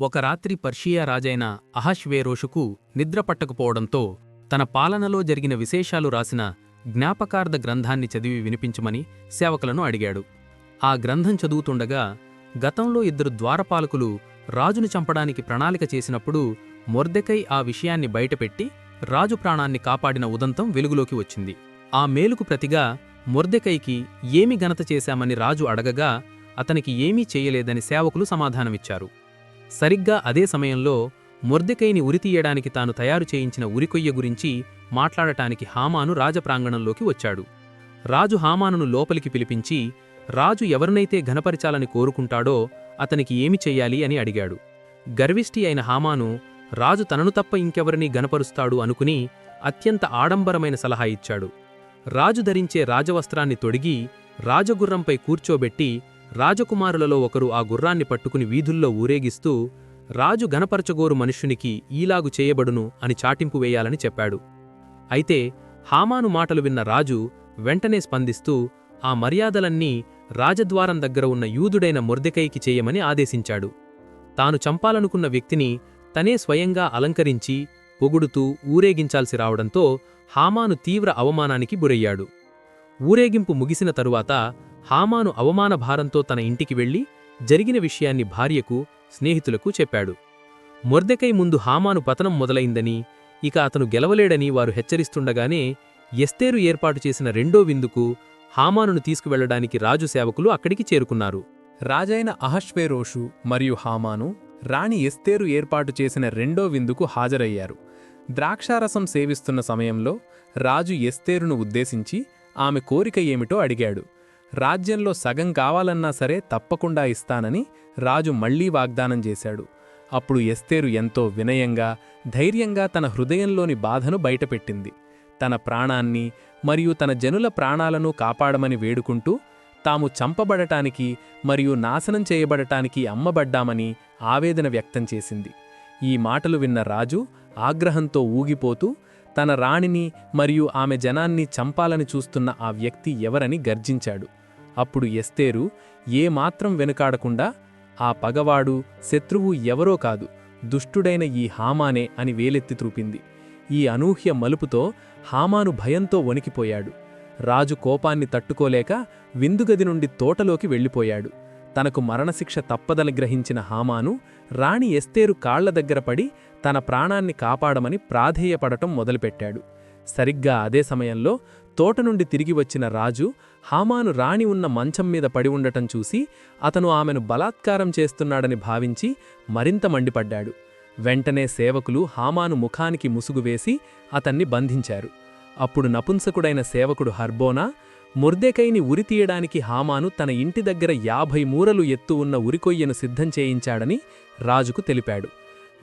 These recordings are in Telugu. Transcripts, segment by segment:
ఒక రాత్రి పర్షియా రాజైన అహష్వేరోషుకు నిద్ర పట్టకపోవడంతో తన పాలనలో జరిగిన విశేషాలు రాసిన జ్ఞాపకార్థ గ్రంథాన్ని చదివి వినిపించమని సేవకులను అడిగాడు. ఆ గ్రంథం చదువుతుండగా గతంలో ఇద్దరు ద్వారపాలకులు రాజును చంపడానికి ప్రణాళిక చేసినప్పుడు మొర్దెకై ఆ విషయాన్ని బయటపెట్టి రాజు ప్రాణాన్ని కాపాడిన ఉదంతం వెలుగులోకి వచ్చింది. ఆ మేలుకు ప్రతిగా మొర్దెకైకి ఏమి ఘనత చేశామని రాజు అడగగా అతనికి ఏమీ చేయలేదని సేవకులు సమాధానమిచ్చారు. సరిగ్గా అదే సమయంలో మొర్దెకైని ఉరితీయడానికి తాను తయారు చేయించిన ఉరికొయ్య గురించి మాట్లాడటానికి హామాను రాజప్రాంగణంలోకి వచ్చాడు. రాజు హామానును లోపలికి పిలిపించి రాజు ఎవరినైతే ఘనపరచాలని కోరుకుంటాడో అతనికి ఏమి చెయ్యాలి? అని అడిగాడు. గర్విష్టి అయిన హామాను రాజు తనను తప్ప ఇంకెవరినీ గనపరుస్తాడు అనుకుని అత్యంత ఆడంబరమైన సలహా ఇచ్చాడు. రాజు ధరించే రాజవస్త్రాన్ని తొడిగి రాజగుర్రంపై కూర్చోబెట్టి రాజకుమారులలో ఒకరు ఆ గుర్రాన్ని పట్టుకుని వీధుల్లో ఊరేగిస్తూ రాజు ఘనపరచగోరు మనుష్యునికి ఈలాగు చేయబడును అని చాటింపు వేయాలని చెప్పాడు. అయితే హామాను మాటలు విన్న రాజు వెంటనే స్పందిస్తూ ఆ మర్యాదలన్నీ రాజద్వారం దగ్గర ఉన్న యూదుడైన మొర్దెకైకి చేయమని ఆదేశించాడు. తాను చంపాలనుకున్న వ్యక్తిని తనే స్వయంగా అలంకరించి పొగుడుతూ ఊరేగించాల్సి రావడంతో హామాను తీవ్ర అవమానానికి గురయ్యాడు. ఊరేగింపు ముగిసిన తరువాత హామాను అవమాన భారంతో తన ఇంటికి వెళ్ళి జరిగిన విషయాన్ని భార్యకు స్నేహితులకు చెప్పాడు. మొర్దెకై ముందు హామాను పతనం మొదలైందని ఇక అతను గెలవలేడని వారు హెచ్చరిస్తుండగానే ఎస్తేరు ఏర్పాటు చేసిన రెండో విందుకు హామానును తీసుకువెళ్ళడానికి రాజు సేవకులు అక్కడికి చేరుకున్నారు. రాజైన అహష్వేరోషు మరియు హామాను రాణి ఎస్తేరు ఏర్పాటు చేసిన రెండో విందుకు హాజరయ్యారు. ద్రాక్షారసం సేవిస్తున్న సమయంలో రాజు ఎస్తేరును ఉద్దేశించి ఆమె కోరిక ఏమిటో అడిగాడు. రాజ్యంలో సగం కావాలన్నా సరే తప్పకుండా ఇస్తానని రాజు మళ్ళీ వాగ్దానం చేశాడు. అప్పుడు ఎస్తేరు ఎంతో వినయంగా ధైర్యంగా తన హృదయంలోని బాధను బయటపెట్టింది. తన ప్రాణాన్ని మరియు తన జనుల ప్రాణాలను కాపాడమని వేడుకుంటూ తాము చంపబడటానికి మరియు నాశనం చేయబడటానికి అమ్మబడ్డామని ఆవేదన వ్యక్తం చేసింది. ఈ మాటలు విన్న రాజు ఆగ్రహంతో ఊగిపోతూ తన రాణిని మరియు ఆమె జనాన్ని చంపాలని చూస్తున్న ఆ వ్యక్తి ఎవరని గర్జించాడు. అప్పుడు ఎస్తేరు ఏమాత్రం వెనుకాడకుండా ఆ పగవాడు శత్రువు ఎవరో కాదు దుష్టుడైన ఈ హామానే అని వేలెత్తి చూపింది. ఈ అనూహ్య మలుపుతో హామాను భయంతో వణికిపోయాడు. రాజు కోపాన్ని తట్టుకోలేక విందుగది నుండి తోటలోకి వెళ్ళిపోయాడు. తనకు మరణశిక్ష తప్పదని గ్రహించిన హామాను రాణి ఎస్తేరు కాళ్ళ దగ్గర పడి తన ప్రాణాన్ని కాపాడమని ప్రాధేయపడటం మొదలుపెట్టాడు. సరిగ్గా అదే సమయంలో తోట నుండి తిరిగి వచ్చిన రాజు హామాను రాణి ఉన్న మంచం మీద పడి ఉండటం చూసి అతను ఆమెను బలాత్కారం చేస్తున్నాడని భావించి మరింత మండిపడ్డాడు. వెంటనే సేవకులు హామాను ముఖానికి ముసుగు వేసి అతన్ని బంధించారు. అప్పుడు నపుంసకుడైన సేవకుడు హర్బోనా ముర్దెకైని ఉరితీయడానికి హామాను తన ఇంటి దగ్గర యాభై మూరలు ఎత్తు ఉన్న ఉరికొయ్యను సిద్ధం చేయించాడని రాజుకు తెలిపాడు.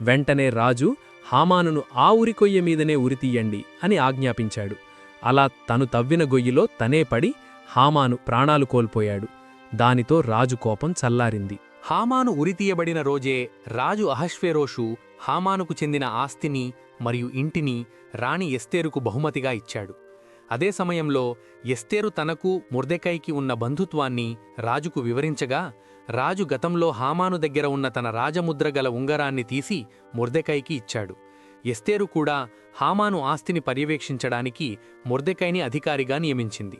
వెంటనే రాజు హామానును ఆ ఉరికొయ్య మీదనే ఉరితీయండి అని ఆజ్ఞాపించాడు. అలా తను తవ్విన గొయ్యిలో తనే పడి హామాను ప్రాణాలు కోల్పోయాడు. దానితో రాజు కోపం చల్లారింది. హామాను ఉరితీయబడిన రోజే రాజు అహశ్వేరోషు హామానుకు చెందిన ఆస్తిని మరియు ఇంటిని రాణి ఎస్తేరుకు బహుమతిగా ఇచ్చాడు. అదే సమయంలో ఎస్తేరు తనకు ముర్దెకైకి ఉన్న బంధుత్వాన్ని రాజుకు వివరించగా రాజు గతంలో హామాను దగ్గర ఉన్న తన రాజముద్ర గల ఉంగరాన్ని తీసి ముర్దెకైకి ఇచ్చాడు. ఎస్తేరు కూడా హామాను ఆస్తిని పర్యవేక్షించడానికి ముర్దెకైని అధికారిగా నియమించింది.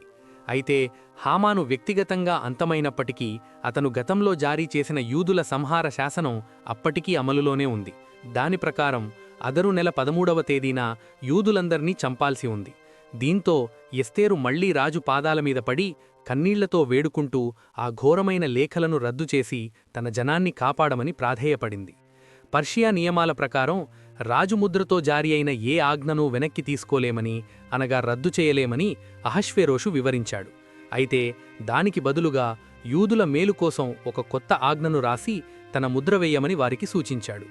అయితే హామాను వ్యక్తిగతంగా అంతమైనప్పటికీ అతను గతంలో జారీ చేసిన యూదుల సంహార శాసనం అప్పటికీ అమలులోనే ఉంది. దాని ప్రకారం అదరు నెల పదమూడవ తేదీన యూదులందర్నీ చంపాల్సి ఉంది. దీంతో ఎస్తేరు మళ్ళీ రాజు పాదాల మీద పడి కన్నీళ్ళతో వేడుకుంటూ ఆ ఘోరమైన లేఖలను రద్దు చేసి తన జనాన్ని కాపాడమని ప్రాధేయపడింది. పర్షియా నియమాల ప్రకారం రాజుముద్రతో జారీ అయిన ఏ ఆజ్ఞను వెనక్కి తీసుకోలేమని అనగా రద్దు చేయలేమని అహశ్వేరోషు వివరించాడు. అయితే దానికి బదులుగా యూదుల మేలు కోసం ఒక కొత్త ఆజ్ఞను రాసి తన ముద్ర వేయమని వారికి సూచించాడు.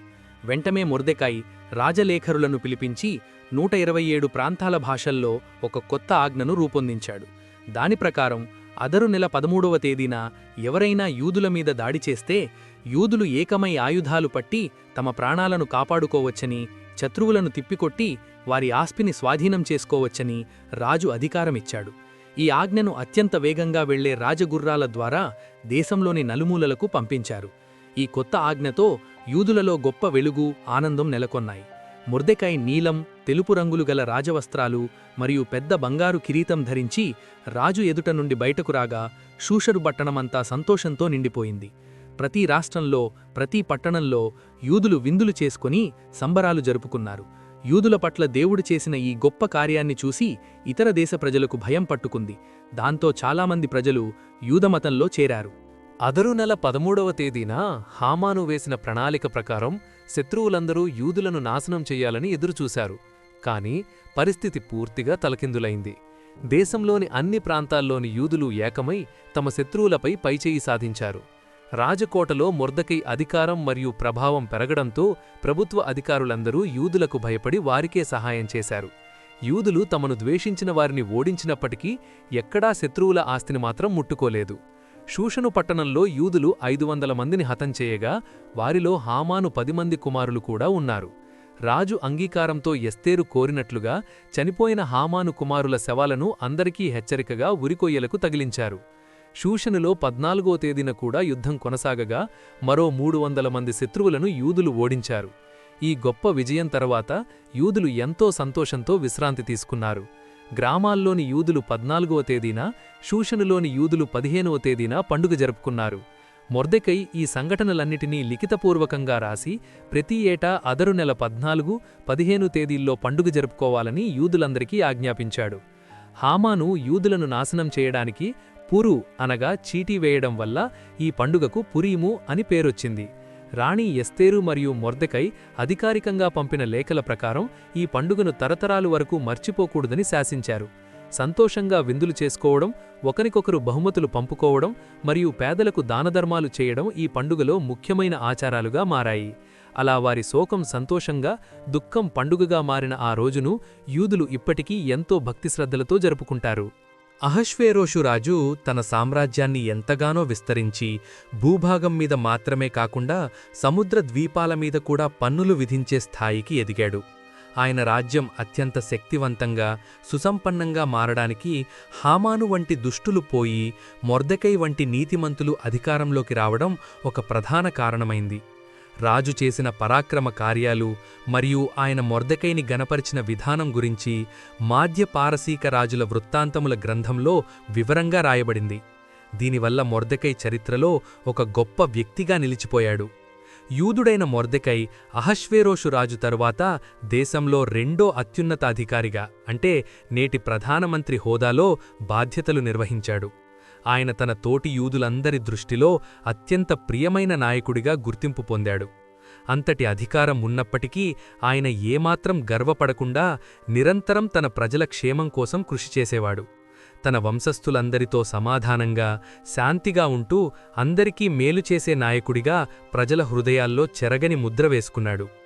వెంటనే మొర్దెకాయ్ రాజలేఖరులను పిలిపించి నూట ఇరవై ఏడు ప్రాంతాల భాషల్లో ఒక కొత్త ఆజ్ఞను రూపొందించాడు. దాని ప్రకారం అదరు నెల పదమూడవ తేదీన ఎవరైనా యూదుల మీద దాడి చేస్తే యూదులు ఏకమై ఆయుధాలు పట్టి తమ ప్రాణాలను కాపాడుకోవచ్చని శత్రువులను తిప్పికొట్టి వారి ఆస్తిని స్వాధీనం చేసుకోవచ్చని రాజు అధికారమిచ్చాడు. ఈ ఆజ్ఞను అత్యంత వేగంగా వెళ్ళే రాజగుర్రాల ద్వారా దేశంలోని నలుమూలలకు పంపించారు. ఈ కొత్త ఆజ్ఞతో యూదులలో గొప్ప వెలుగు ఆనందం నెలకొన్నాయి. ముర్దెకాయ్ నీలం తెలుపు రంగులు గల రాజవస్త్రాలు మరియు పెద్ద బంగారు కిరీటం ధరించి రాజు ఎదుట నుండి బయటకు రాగా షూషరు పట్టణమంతా సంతోషంతో నిండిపోయింది. ప్రతి రాష్ట్రంలో ప్రతి పట్టణంలో యూదులు విందులు చేసుకుని సంబరాలు జరుపుకున్నారు. యూదుల పట్ల దేవుడు చేసిన ఈ గొప్ప కార్యాన్ని చూసి ఇతర దేశ ప్రజలకు భయం పట్టుకుంది. దాంతో చాలామంది ప్రజలు యూదమతంలో చేరారు. అదరు నెల పదమూడవ తేదీన హామాను వేసిన ప్రణాళిక ప్రకారం శత్రువులందరూ యూదులను నాశనం చెయ్యాలని ఎదురుచూశారు. కాని పరిస్థితి పూర్తిగా తలకిందులైంది. దేశంలోని అన్ని ప్రాంతాల్లోని యూదులు ఏకమై తమ శత్రువులపై పైచేయి సాధించారు. రాజకోటలో మొర్దకై అధికారం మరియు ప్రభావం పెరగడంతో ప్రభుత్వ అధికారులందరూ యూదులకు భయపడి వారికే సహాయం చేశారు. యూదులు తమను ద్వేషించిన వారిని ఓడించినప్పటికీ ఎక్కడా శత్రువుల ఆస్తిని మాత్రం ముట్టుకోలేదు. షూషను పట్టణంలో యూదులు ఐదు వందల మందిని హతం చేయగా వారిలో హామాను పది మంది కుమారులు కూడా ఉన్నారు. రాజు అంగీకారంతో ఎస్తేరు కోరినట్లుగా చనిపోయిన హామాను కుమారుల శవాలను అందరికీ హెచ్చరికగా ఉరికొయ్యలకు తగిలించారు. షూషనులో పద్నాలుగో తేదీన కూడా యుద్ధం కొనసాగగా మరో మూడు వందల మంది శత్రువులను యూదులు ఓడించారు. ఈ గొప్ప విజయం తర్వాత యూదులు ఎంతో సంతోషంతో విశ్రాంతి తీసుకున్నారు. గ్రామాల్లోని యూదులు పద్నాలుగవ తేదీన షూషనులోని యూదులు పదిహేనవ తేదీన పండుగ జరుపుకున్నారు. మొర్దెకై ఈ సంఘటనలన్నిటినీ లిఖితపూర్వకంగా రాసి ప్రతి ఏటా అదరు నెల పద్నాలుగు పదిహేను తేదీల్లో పండుగ జరుపుకోవాలని యూదులందరికీ ఆజ్ఞాపించాడు. హామాను యూదులను నాశనం చేయడానికి పురు అనగా చీటీ వేయడం వల్ల ఈ పండుగకు పురీము అని పేరొచ్చింది. రాణి ఎస్తేరు మరియు మొర్దెకై అధికారికంగా పంపిన లేఖల ప్రకారం ఈ పండుగను తరతరాలు వరకు మర్చిపోకూడదని శాసించారు. సంతోషంగా విందులు చేసుకోవడం ఒకరికొకరు బహుమతులు పంపుకోవడం మరియు పేదలకు దానధర్మాలు చేయడం ఈ పండుగలో ముఖ్యమైన ఆచారాలుగా మారాయి. అలా వారి శోకం సంతోషంగా దుఃఖం పండుగగా మారిన ఆ రోజును యూదులు ఇప్పటికీ ఎంతో భక్తిశ్రద్ధలతో జరుపుకుంటారు. అహష్వేరోషు రాజు తన సామ్రాజ్యాన్ని ఎంతగానో విస్తరించి భూభాగం మీద మాత్రమే కాకుండా సముద్ర ద్వీపాల మీద కూడా పన్నులు విధించే స్థాయికి ఎదిగాడు. ఆయన రాజ్యం అత్యంత శక్తివంతంగా సుసంపన్నంగా మారడానికి హామాను వంటి దుష్టులు పోయి మొర్దకై వంటి నీతిమంతులు అధికారంలోకి రావడం ఒక ప్రధాన కారణమైంది. రాజు చేసిన పరాక్రమ కార్యాలు మరియు ఆయన మొర్దకైని గనపరిచిన విధానం గురించి మాధ్య పారసీక రాజుల వృత్తాంతముల గ్రంథంలో వివరంగా రాయబడింది. దీనివల్ల మొర్దకై చరిత్రలో ఒక గొప్ప వ్యక్తిగా నిలిచిపోయాడు. యూదుడైన మొర్దెకై అహశ్వేరోషు రాజు తరువాత దేశంలో రెండో అత్యున్నత అధికారిగా అంటే నేటి ప్రధానమంత్రి హోదాలో బాధ్యతలు నిర్వహించాడు. ఆయన తన తోటి యూదులందరి దృష్టిలో అత్యంత ప్రియమైన నాయకుడిగా గుర్తింపు పొందాడు. అంతటి అధికారం ఉన్నప్పటికీ ఆయన ఏమాత్రం గర్వపడకుండా నిరంతరం తన ప్రజల క్షేమం కోసం కృషి చేసేవాడు. తన వంశస్థులందరితో సమాధానంగా శాంతిగా ఉంటూ అందరికీ మేలు చేసే నాయకుడిగా ప్రజల హృదయాల్లో చెరగని ముద్ర వేసుకున్నాడు.